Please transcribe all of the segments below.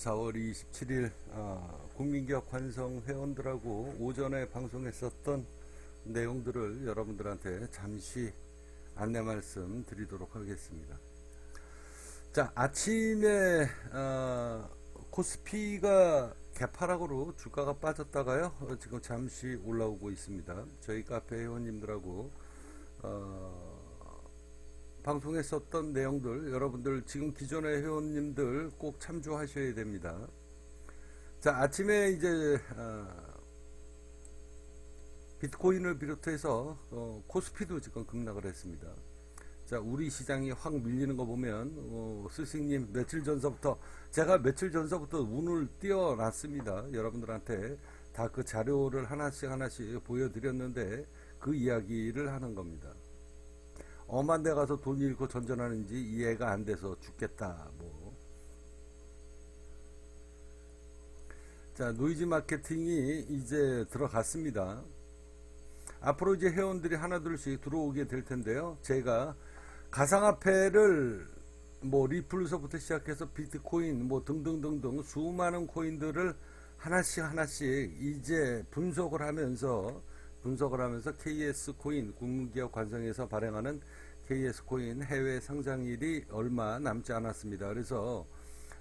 4월 27일 어, 국민기업 관성 회원들하고 오전에 방송했었던 내용들을 여러분들한테 잠시 안내 말씀 드리도록 하겠습니다. 자 아침에 어, 코스피가 개파락으로 주가가 빠졌다가요 어, 지금 잠시 올라오고 있습니다. 저희 카페 회원님들하고 어, 방송했었던 내용들 여러분들 지금 기존의 회원님들 꼭 참조하셔야 됩니다. 자 아침에 이제 어, 비트코인을 비롯해서 어, 코스피도 지금 급락을 했습니다. 자 우리 시장이 확 밀리는 거 보면 어, 스승님 며칠 전서부터 제가 며칠 전서부터 운을 띄워놨습니다. 여러분들한테 다 그 자료를 하나씩 하나씩 보여드렸는데 그 이야기를 하는 겁니다. 엄한 데 가서 돈 잃고 전전하는지 이해가 안 돼서 죽겠다. 뭐. 자, 노이즈 마케팅이 이제 들어갔습니다. 앞으로 이제 회원들이 하나둘씩 들어오게 될 텐데요. 제가 가상화폐를 뭐 리플서부터 시작해서 비트코인 뭐 등등등등 수많은 코인들을 하나씩 하나씩 이제 분석을 하면서 분석을 하면서 KS 코인 국민기업 관성에서 발행하는 KS 코인 해외 상장일이 얼마 남지 않았습니다. 그래서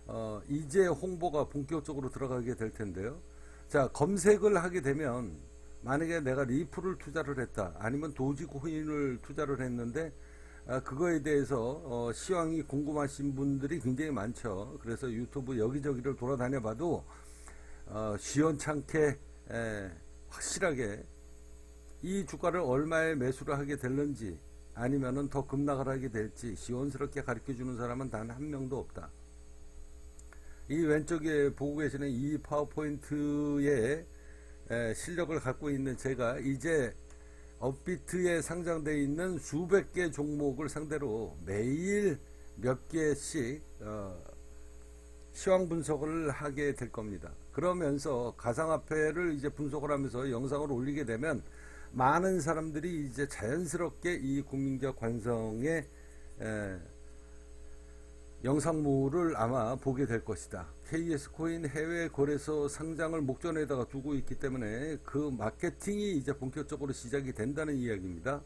어 이제 홍보가 본격적으로 들어가게 될 텐데요. 자 검색을 하게 되면 만약에 내가 리플을 투자를 했다 아니면 도지 코인을 투자를 했는데 아, 그거에 대해서 어, 시황이 궁금하신 분들이 굉장히 많죠. 그래서 유튜브 여기저기를 돌아다녀 봐도 어, 시원찮게 에, 확실하게 이 주가를 얼마에 매수를 하게 될는지 아니면은 더 급락을 하게 될지 시원스럽게 가르쳐 주는 사람은 단 한 명도 없다. 이 왼쪽에 보고 계시는 이 파워포인트의 에, 실력을 갖고 있는 제가 이제 업비트에 상장되어 있는 수백 개 종목을 상대로 매일 몇 개씩 어, 시황 분석을 하게 될 겁니다. 그러면서 가상화폐를 이제 분석을 하면서 영상을 올리게 되면 많은 사람들이 이제 자연스럽게 이 국민기업 관성의 에, 영상물을 아마 보게 될 것이다. KS 코인 해외 거래소 상장을 목전에다가 두고 있기 때문에 그 마케팅이 이제 본격적으로 시작이 된다는 이야기입니다.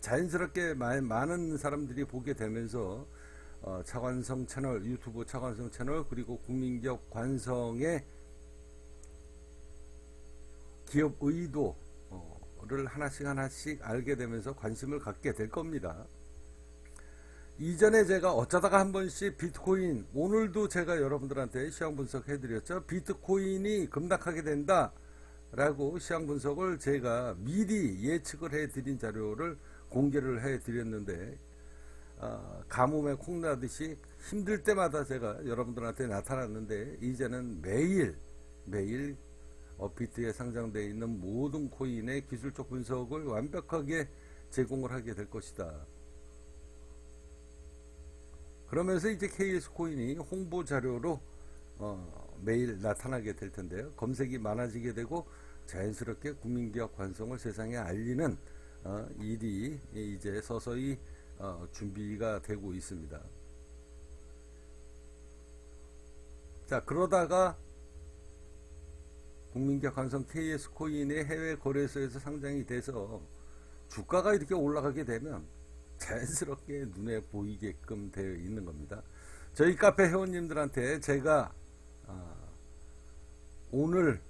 자연스럽게 마, 많은 사람들이 보게 되면서 어, 차관성 채널, 유튜브 차관성 채널 그리고 국민기업 관성의 기업 의도 를 하나씩 하나씩 알게 되면서 관심을 갖게 될 겁니다. 이전에 제가 어쩌다가 한 번씩 비트코인 오늘도 제가 여러분들한테 시황 분석해 드렸죠. 비트코인이 급락하게 된다 라고 시황 분석을 제가 미리 예측을 해 드린 자료를 공개를 해 드렸는데 어, 가뭄에 콩나듯이 힘들 때마다 제가 여러분들한테 나타났는데 이제는 매일 매일 업 비트에 상장되어 있는 모든 코인의 기술적 분석을 완벽하게 제공을 하게 될 것이다. 그러면서 이제 KS 코인이 홍보 자료로 어, 매일 나타나게 될 텐데요. 검색이 많아지게 되고 자연스럽게 국민기업 관성을 세상에 알리는 어, 일이 이제 서서히 어, 준비가 되고 있습니다. 자 그러다가 국민기업 관성 KS 코인의 해외 거래소에서 상장이 돼서 주가가 이렇게 올라가게 되면 자연스럽게 눈에 보이게끔 되어 있는 겁니다. 저희 카페 회원님들한테 제가 아, 오늘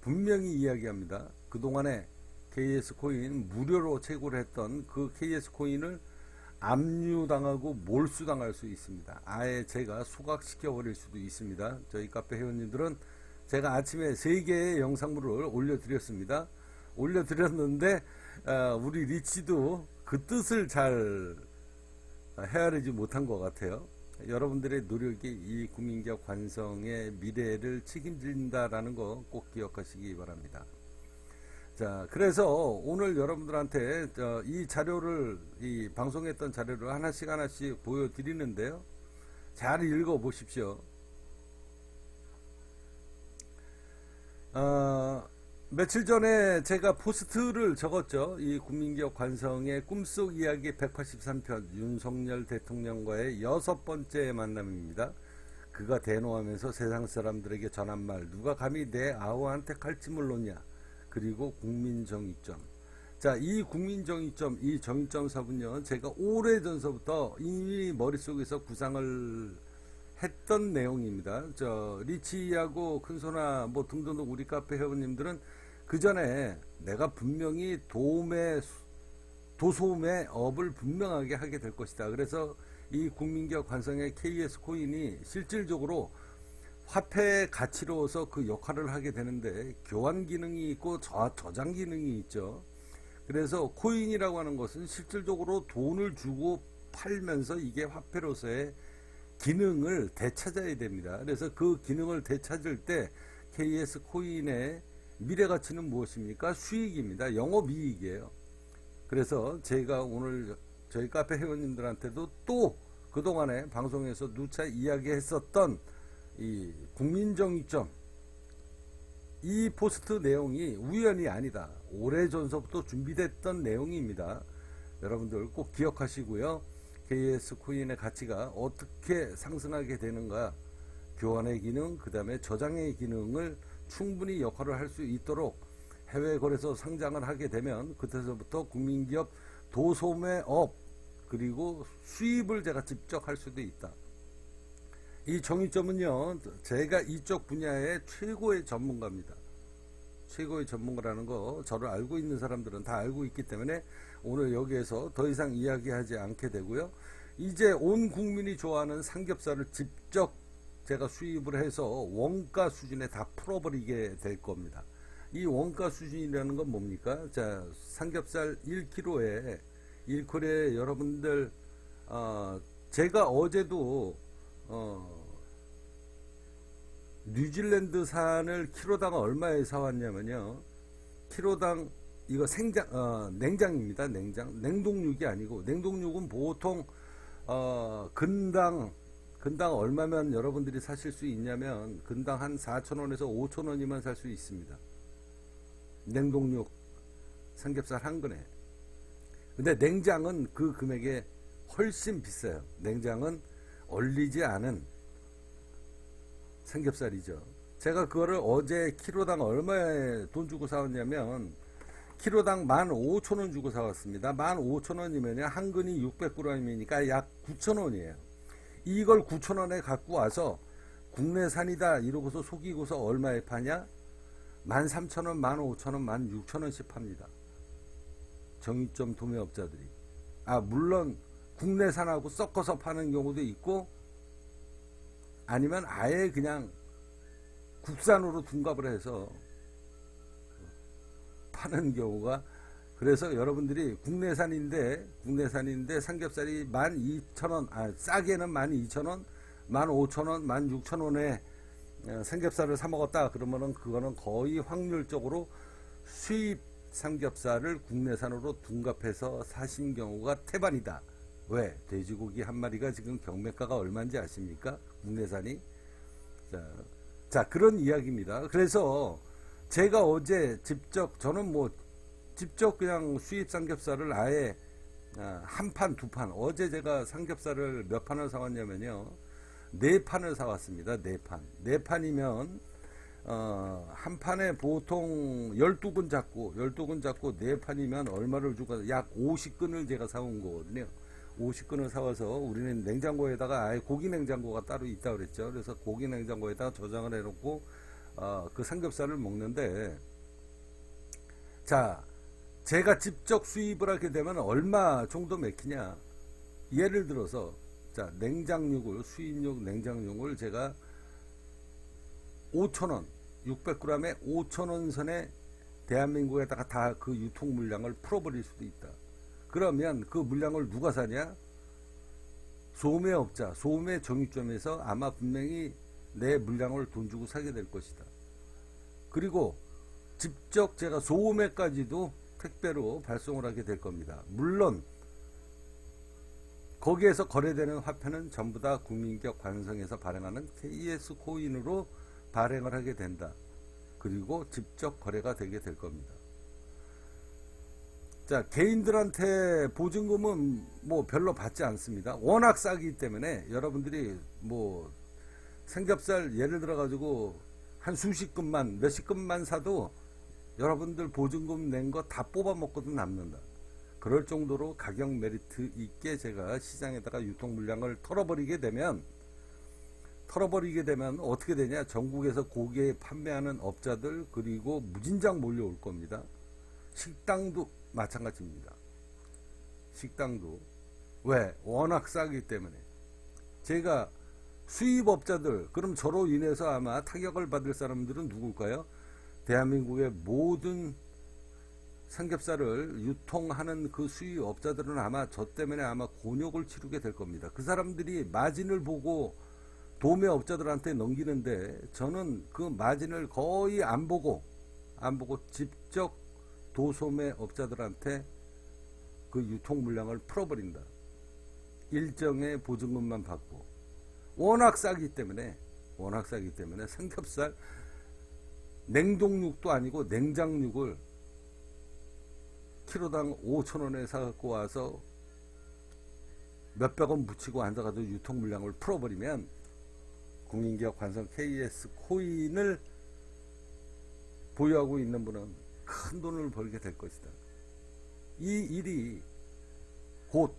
분명히 이야기합니다. 그동안에 KS 코인 무료로 채굴 했던 그 KS 코인을 압류당하고 몰수당할 수 있습니다. 아예 제가 소각시켜 버릴 수도 있습니다. 저희 카페 회원님들은 제가 아침에 3개의 영상물을 올려드렸습니다. 올려드렸는데 어, 우리 리치도 그 뜻을 잘 헤아리지 못한 것 같아요. 여러분들의 노력이 이 국민기업 관성의 미래를 책임진다라는 거 꼭 기억하시기 바랍니다. 자, 그래서 오늘 여러분들한테 이 자료를, 이 방송했던 자료를 하나씩 하나씩 보여드리는데요. 잘 읽어 보십시오. 어, 며칠 전에 제가 포스트를 적었죠. 이 국민기업 관성의 꿈속 이야기 183편 윤석열 대통령과의 여섯 번째 만남입니다. 그가 대노하면서 세상 사람들에게 전한 말 누가 감히 내 아우한테 칼침을 놓냐 그리고 국민정의점 자이 국민정의점 이 정의점 사분요 제가 오래전서부터 이미 머릿속에서 구상을 했던 내용입니다 저 리치하고 큰소나 뭐 등등등 우리 카페 회원님들은 그 전에 내가 분명히 도매 도소매 업을 분명하게 하게 될 것이다. 그래서 이 국민기업 관성의 KS 코인이 실질적으로 화폐 가치로서 그 역할을 하게 되는데 교환 기능이 있고 저, 저장 기능이 있죠. 그래서 코인이라고 하는 것은 실질적으로 돈을 주고 팔면서 이게 화폐로서의 기능을 되찾아야 됩니다. 그래서 그 기능을 되찾을 때 KS 코인의 미래 가치는 무엇입니까? 수익입니다. 영업 이익이에요. 그래서 제가 오늘 저희 카페 회원님들한테도 또 그동안에 방송에서 누차 이야기했었던 이 국민정의점 이 포스트 내용이 우연이 아니다. 오래전서부터 준비됐던 내용입니다. 여러분들 꼭 기억하시고요. KS 코인의 가치가 어떻게 상승하게 되는가 교환의 기능, 그 다음에 저장의 기능을 충분히 역할을 할 수 있도록 해외 거래소 상장을 하게 되면 그때서부터 국민기업 도소매업 그리고 수입을 제가 직접 할 수도 있다. 이 정의점은요, 제가 이쪽 분야의 최고의 전문가입니다. 최고의 전문가라는 거 저를 알고 있는 사람들은 다 알고 있기 때문에 오늘 여기에서 더 이상 이야기하지 않게 되고요. 이제 온 국민이 좋아하는 삼겹살을 직접 제가 수입을 해서 원가 수준에 다 풀어버리게 될 겁니다. 이 원가 수준이라는 건 뭡니까? 자, 삼겹살 1kg에 1kg에 여러분들 어, 제가 어제도 어, 뉴질랜드산을 키로당 얼마에 사왔냐면요. 키로당 이거 생장 어, 냉장입니다. 냉장 냉동육이 아니고 냉동육은 보통 어, 근당 근당 얼마면 여러분들이 사실 수 있냐면 근당 한 4,000원에서 5,000원이면 살 수 있습니다. 냉동육 삼겹살 한 근에. 근데 냉장은 그 금액에 훨씬 비싸요. 냉장은 얼리지 않은 삼겹살이죠. 제가 그거를 어제 키로당 얼마에 돈 주고 사왔냐면 키로당 15,000원 주고 사왔습니다. 15,000원이면 한 근이 600g이니까 약 9,000원이에요. 이걸 9,000원에 갖고 와서 국내산이다 이러고서 속이고서 얼마에 파냐? 13,000원, 15,000원, 16,000원씩 팝니다. 정육점 도매업자들이. 아, 물론 국내산하고 섞어서 파는 경우도 있고 아니면 아예 그냥 국산으로 둔갑을 해서 파는 경우가 그래서 여러분들이 국내산인데 국내산인데 삼겹살이 12,000원 아 싸게는 12,000원 15,000원 16,000원에 어, 삼겹살을 사 먹었다 그러면은 그거는 거의 확률적으로 수입 삼겹살을 국내산으로 둔갑해서 사신 경우가 태반이다. 왜? 돼지고기 한 마리가 지금 경매가가 얼마인지 아십니까? 국내산이. 자, 자 그런 이야기입니다. 그래서 제가 어제 직접 저는 뭐 직접 그냥 수입 삼겹살을 아예 아, 한 판, 두 판. 어제 제가 삼겹살을 몇 판을 사왔냐면요. 네 판을 사왔습니다. 네 판. 네 판이면, 어, 한 판에 보통 12근 잡고, 12근 잡고 네 판이면 얼마를 주고, 약 50근을 제가 사온 거거든요. 50근을 사와서 우리는 냉장고에다가 아예 고기 냉장고가 따로 있다 그랬죠. 그래서 고기 냉장고에다가 저장을 해놓고, 어, 그 삼겹살을 먹는데, 자, 제가 직접 수입을 하게 되면 얼마 정도 맥히냐? 예를 들어서 자 냉장육을 수입육 냉장육을 제가 5천원 600g에 5천원 선에 대한민국에다가 다 그 유통 물량을 풀어버릴 수도 있다. 그러면 그 물량을 누가 사냐? 소매업자, 소매 정육점에서 아마 분명히 내 물량을 돈 주고 사게 될 것이다. 그리고 직접 제가 소매까지도 택배로 발송을 하게 될 겁니다. 물론 거기에서 거래되는 화폐는 전부 다 국민기업 관성에서 발행하는 KS 코인으로 발행을 하게 된다. 그리고 직접 거래가 되게 될 겁니다. 자, 개인들한테 보증금은 뭐 별로 받지 않습니다. 워낙 싸기 때문에 여러분들이 뭐 삼겹살 예를 들어 가지고 한 수십 근만 몇십 근만 사도 여러분들 보증금 낸 거 다 뽑아 먹고도 남는다. 그럴 정도로 가격 메리트 있게 제가 시장에다가 유통 물량을 털어버리게 되면 털어버리게 되면 어떻게 되냐? 전국에서 고기에 판매하는 업자들 그리고 무진장 몰려올 겁니다. 식당도 마찬가지입니다. 식당도 왜? 워낙 싸기 때문에 제가 수입업자들 그럼 저로 인해서 아마 타격을 받을 사람들은 누굴까요? 대한민국의 모든 삼겹살을 유통하는 그 수입업자들은 아마 저 때문에 아마 곤욕을 치르게 될 겁니다. 그 사람들이 마진을 보고 도매업자들한테 넘기는데 저는 그 마진을 거의 안 보고 안 보고 직접 도소매업자들한테 그 유통 물량을 풀어버린다. 일정의 보증금만 받고 워낙 싸기 때문에 워낙 싸기 때문에 삼겹살 냉동육도 아니고 냉장육을 키로당 5천 원에 사갖고 와서 몇백 원 붙이고 앉아가지고 유통 물량을 풀어버리면 국민기업 관성 KS 코인을 보유하고 있는 분은 큰 돈을 벌게 될 것이다. 이 일이 곧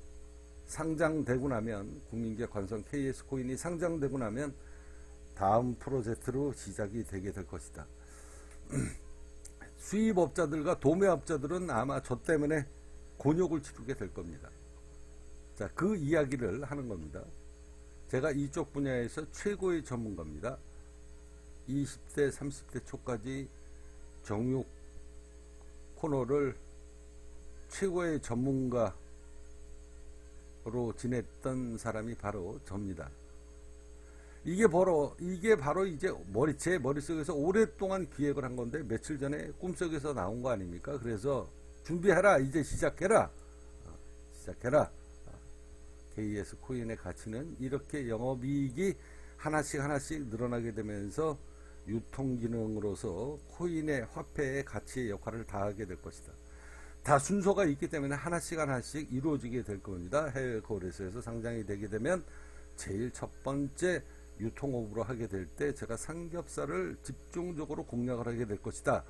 상장되고 나면 국민기업 관성 KS 코인이 상장되고 나면 다음 프로젝트로 시작이 되게 될 것이다. 수입업자들과 도매업자들은 아마 저 때문에 곤욕을 치르게 될 겁니다. 자, 그 이야기를 하는 겁니다. 제가 이쪽 분야에서 최고의 전문가입니다. 20대, 30대 초까지 정육 코너를 최고의 전문가 로 지냈던 사람이 바로 접니다. 이게 바로 이게 바로 이제 머리 제 머릿속에서 오랫동안 기획을 한 건데 며칠 전에 꿈속에서 나온 거 아닙니까? 그래서 준비해라 이제 시작해라 어, 시작해라 어, KS 코인의 가치는 이렇게 영업이익이 하나씩 하나씩 늘어나게 되면서 유통 기능으로서 코인의 화폐의 가치의 역할을 다하게 될 것이다. 다 순서가 있기 때문에 하나씩 하나씩 이루어지게 될 겁니다. 해외 거래소에서 상장이 되게 되면 제일 첫 번째 유통업으로 하게 될 때 제가 삼겹살을 집중적으로 공략을 하게 될 것이다.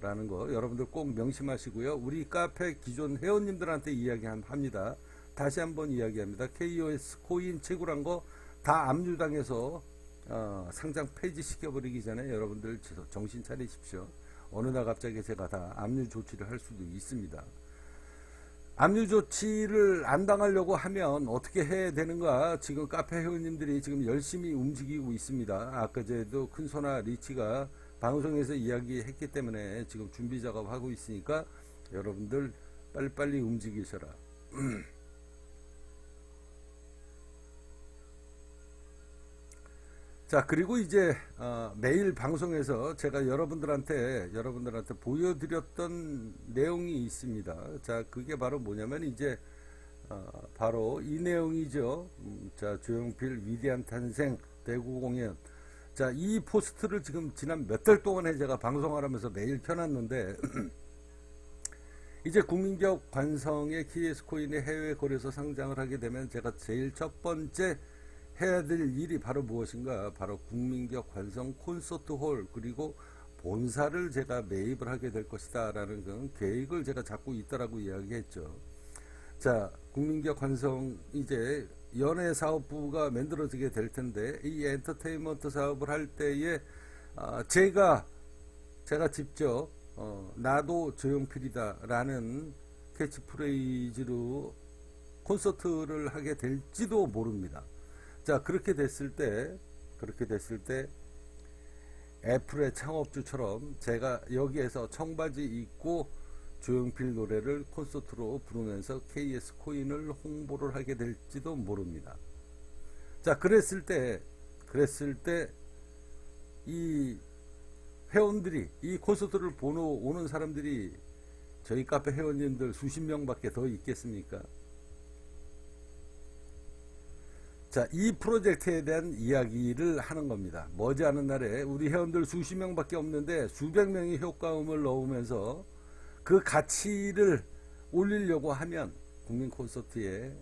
라는 거 여러분들 꼭 명심하시고요. 우리 카페 기존 회원님들한테 이야기합니다. 다시 한번 이야기합니다. KOS 코인 채굴한 거 다 압류당해서 어, 상장 폐지 시켜버리기 전에 여러분들 정신 차리십시오. 어느 날 갑자기 제가 다 압류 조치를 할 수도 있습니다. 압류 조치를 안 당하려고 하면 어떻게 해야 되는가? 지금 카페 회원님들이 지금 열심히 움직이고 있습니다. 아까 제도 큰소나 리치가 방송에서 이야기했기 때문에 지금 준비 작업하고 있으니까 여러분들 빨리빨리 움직이셔라. 자 그리고 이제 어, 매일 방송에서 제가 여러분들한테 여러분들한테 보여드렸던 내용이 있습니다. 자 그게 바로 뭐냐면 이제 어, 바로 이 내용이죠. 음, 자 조용필 위대한 탄생 대구 공연. 자 이 포스트를 지금 지난 몇 달 동안에 제가 방송하면서 매일 켜놨는데 이제 국민기업 관성의 키에스코인의 해외 거래소 상장을 하게 되면 제가 제일 첫 번째 해야 될 일이 바로 무엇인가? 바로 국민기업 관성 콘서트홀 그리고 본사를 제가 매입을 하게 될 것이다라는 그런 계획을 제가 잡고 있다라고 이야기했죠. 자, 국민기업 관성 이제 연예 사업부가 만들어지게 될 텐데 이 엔터테인먼트 사업을 할 때에 아, 제가 제가 직접 어, 나도 조용필이다라는 캐치프레이즈로 콘서트를 하게 될지도 모릅니다. 자 그렇게 됐을 때 그렇게 됐을 때 애플의 창업주처럼 제가 여기에서 청바지 입고 조용필 노래를 콘서트로 부르면서 KS 코인을 홍보를 하게 될지도 모릅니다. 자 그랬을 때 그랬을 때 이 회원들이 이 콘서트를 보러 오는 사람들이 저희 카페 회원님들 수십 명 밖에 더 있겠습니까? 자, 이 프로젝트에 대한 이야기를 하는 겁니다. 머지않은 날에 우리 회원들 수십 명밖에 없는데 수백 명의 효과음을 넣으면서 그 가치를 올리려고 하면 국민 콘서트의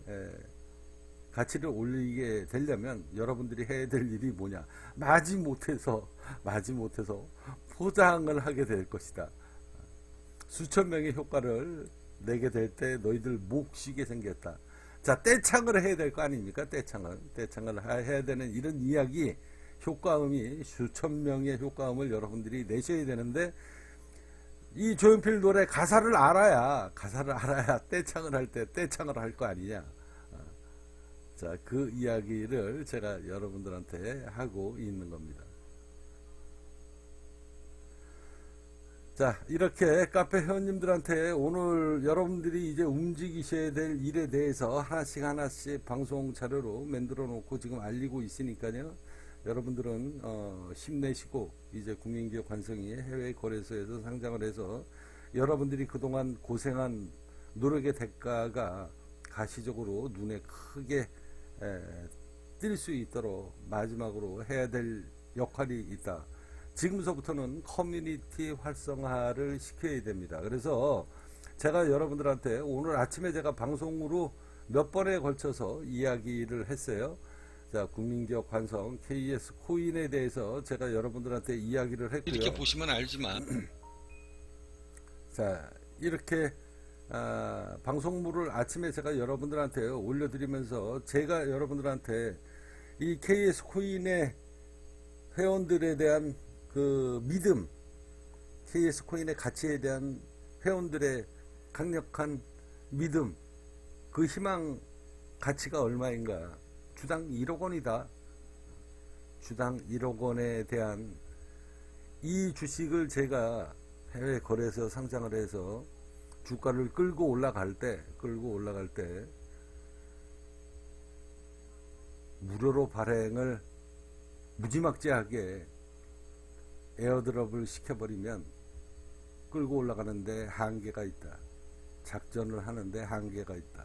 가치를 올리게 되려면 여러분들이 해야 될 일이 뭐냐? 마지 못해서 마지 못해서 포장을 하게 될 것이다. 수천 명의 효과를 내게 될 때 너희들 목 쉬게 생겼다. 자, 떼창을 해야 될 거 아닙니까? 떼창을. 떼창을 하- 해야 되는 이런 이야기, 효과음이 수천 명의 효과음을 여러분들이 내셔야 되는데, 이 조연필 노래 가사를 알아야, 가사를 알아야 떼창을 할 때 떼창을 할 거 아니냐. 어. 자, 그 이야기를 제가 여러분들한테 하고 있는 겁니다. 자, 이렇게 카페 회원님들한테 오늘 여러분들이 이제 움직이셔야 될 일에 대해서 하나씩 하나씩 방송 자료로 만들어 놓고 지금 알리고 있으니까요. 여러분들은 어, 힘내시고 이제 국민기업 관성이 해외 거래소에서 상장을 해서 여러분들이 그동안 고생한 노력의 대가가 가시적으로 눈에 크게 뜰수 있도록 마지막으로 해야 될 역할이 있다. 지금서부터는 커뮤니티 활성화를 시켜야 됩니다. 그래서 제가 여러분들한테 오늘 아침에 제가 방송으로 몇 번에 걸쳐서 이야기를 했어요. 자, 국민기업 관성 KS 코인에 대해서 제가 여러분들한테 이야기를 했고요. 이렇게 보시면 알지만 자, 이렇게 아, 방송물을 아침에 제가 여러분들한테 올려드리면서 제가 여러분들한테 이 KS 코인의 회원들에 대한 그 믿음, KS 코인의 가치에 대한 회원들의 강력한 믿음, 그 희망 가치가 얼마인가? 주당 1억 원이다. 주당 1억 원에 대한 이 주식을 제가 해외 거래소 상장을 해서 주가를 끌고 올라갈 때, 끌고 올라갈 때 무료로 발행을 무지막지하게 에어드롭을 시켜버리면 끌고 올라가는데 한계가 있다. 작전을 하는데 한계가 있다.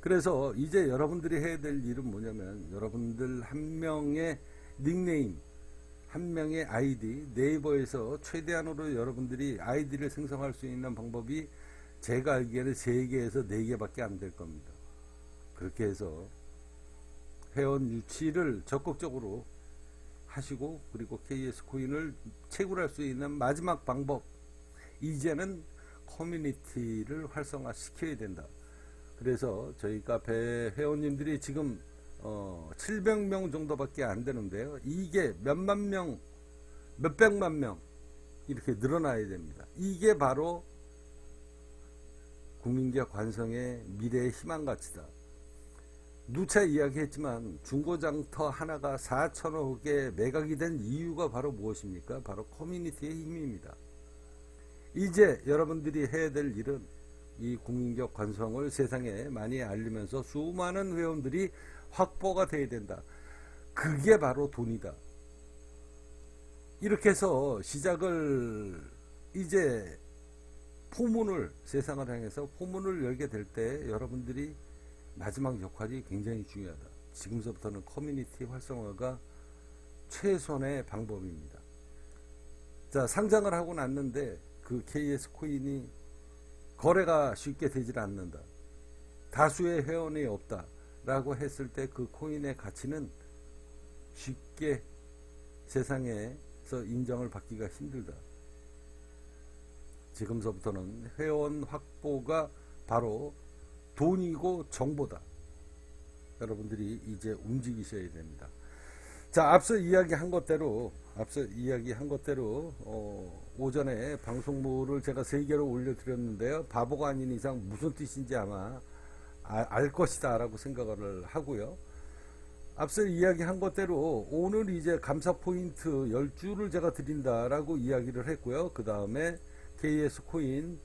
그래서 이제 여러분들이 해야 될 일은 뭐냐면 여러분들 한 명의 닉네임, 한 명의 아이디, 네이버에서 최대한으로 여러분들이 아이디를 생성할 수 있는 방법이 제가 알기에는 3개에서 4개밖에 안 될 겁니다. 그렇게 해서 회원 유치를 적극적으로 하시고 그리고 KS 코인을 채굴할 수 있는 마지막 방법 이제는 커뮤니티를 활성화 시켜야 된다. 그래서 저희 카페 회원님들이 지금 어 700명 정도밖에 안 되는데요. 이게 몇만 명, 몇백만 명 이렇게 늘어나야 됩니다. 이게 바로 국민기업 관성의 미래의 희망 가치다. 누차 이야기했지만 중고장터 하나가 4천억에 매각이 된 이유가 바로 무엇입니까? 바로 커뮤니티의 힘입니다. 이제 여러분들이 해야 될 일은 이 국민기업 관성을 세상에 많이 알리면서 수많은 회원들이 확보가 돼야 된다. 그게 바로 돈이다. 이렇게 해서 시작을 이제 포문을 세상을 향해서 포문을 열게 될 때 여러분들이 마지막 역할이 굉장히 중요하다. 지금서부터는 커뮤니티 활성화가 최선의 방법입니다. 자, 상장을 하고 났는데 그 KS 코인이 거래가 쉽게 되질 않는다. 다수의 회원이 없다. 라고 했을 때 그 코인의 가치는 쉽게 세상에서 인정을 받기가 힘들다. 지금서부터는 회원 확보가 바로 돈이고 정보다. 여러분들이 이제 움직이셔야 됩니다. 자, 앞서 이야기한 것대로, 앞서 이야기한 것대로, 어, 오전에 방송물을 제가 세 개로 올려드렸는데요. 바보가 아닌 이상 무슨 뜻인지 아마 아- 알 것이다 라고 생각을 하고요. 앞서 이야기한 것대로 오늘 이제 감사 포인트 10주를 제가 드린다라고 이야기를 했고요. 그 다음에 KS 코인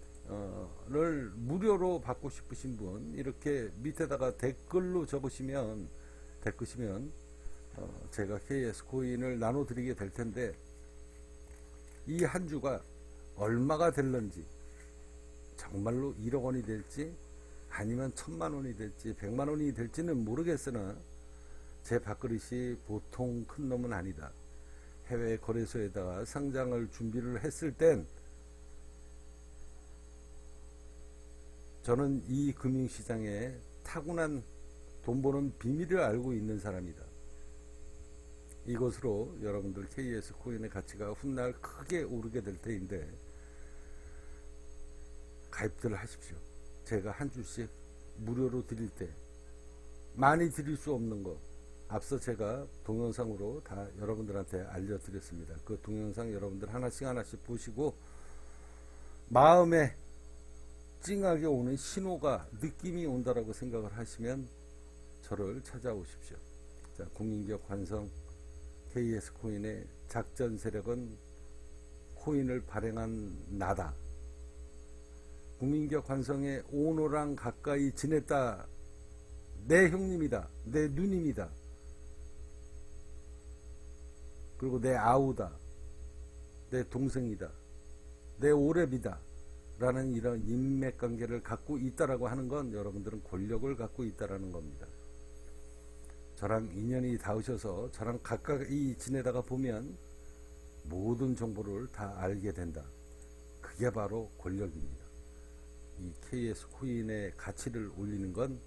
를 무료로 받고 싶으신 분 이렇게 밑에다가 댓글로 적으시면 댓글이면 어, 제가 KS 코인을 나눠 드리게 될 텐데 이 한 주가 얼마가 될런지 정말로 1억 원이 될지 아니면 천만 원이 될지 백만 원이 될지는 모르겠으나 제 밥그릇이 보통 큰 놈은 아니다. 해외 거래소에다가 상장을 준비를 했을 땐 저는 이 금융시장에 타고난 돈 버는 비밀을 알고 있는 사람이다. 이것으로 여러분들 KS 코인의 가치가 훗날 크게 오르게 될 때인데 가입들 하십시오. 제가 한 주씩 무료로 드릴 때 많이 드릴 수 없는 거 앞서 제가 동영상으로 다 여러분들한테 알려드렸습니다. 그 동영상 여러분들 하나씩 하나씩 보시고 마음에 찡하게 오는 신호가 느낌이 온다라고 생각을 하시면 저를 찾아오십시오. 자, 국민기업 관성 KS 코인의 작전 세력은 코인을 발행한 나다. 국민기업 관성의 오너랑 가까이 지냈다. 내 형님이다. 내 누님이다. 그리고 내 아우다. 내 동생이다. 내 오랩이다. 라는 이런 인맥 관계를 갖고 있다라고 하는 건 여러분들은 권력을 갖고 있다라는 겁니다. 저랑 인연이 닿으셔서 저랑 가까이 지내다가 보면 모든 정보를 다 알게 된다. 그게 바로 권력입니다. 이 KS 코인의 가치를 올리는 건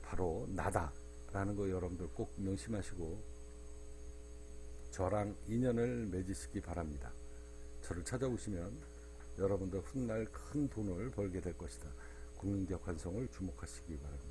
바로 나다라는 거 여러분들 꼭 명심하시고 저랑 인연을 맺으시기 바랍니다. 저를 찾아오시면 여러분들 훗날 큰 돈을 벌게 될 것이다. 국민기업 관성을 주목하시기 바랍니다.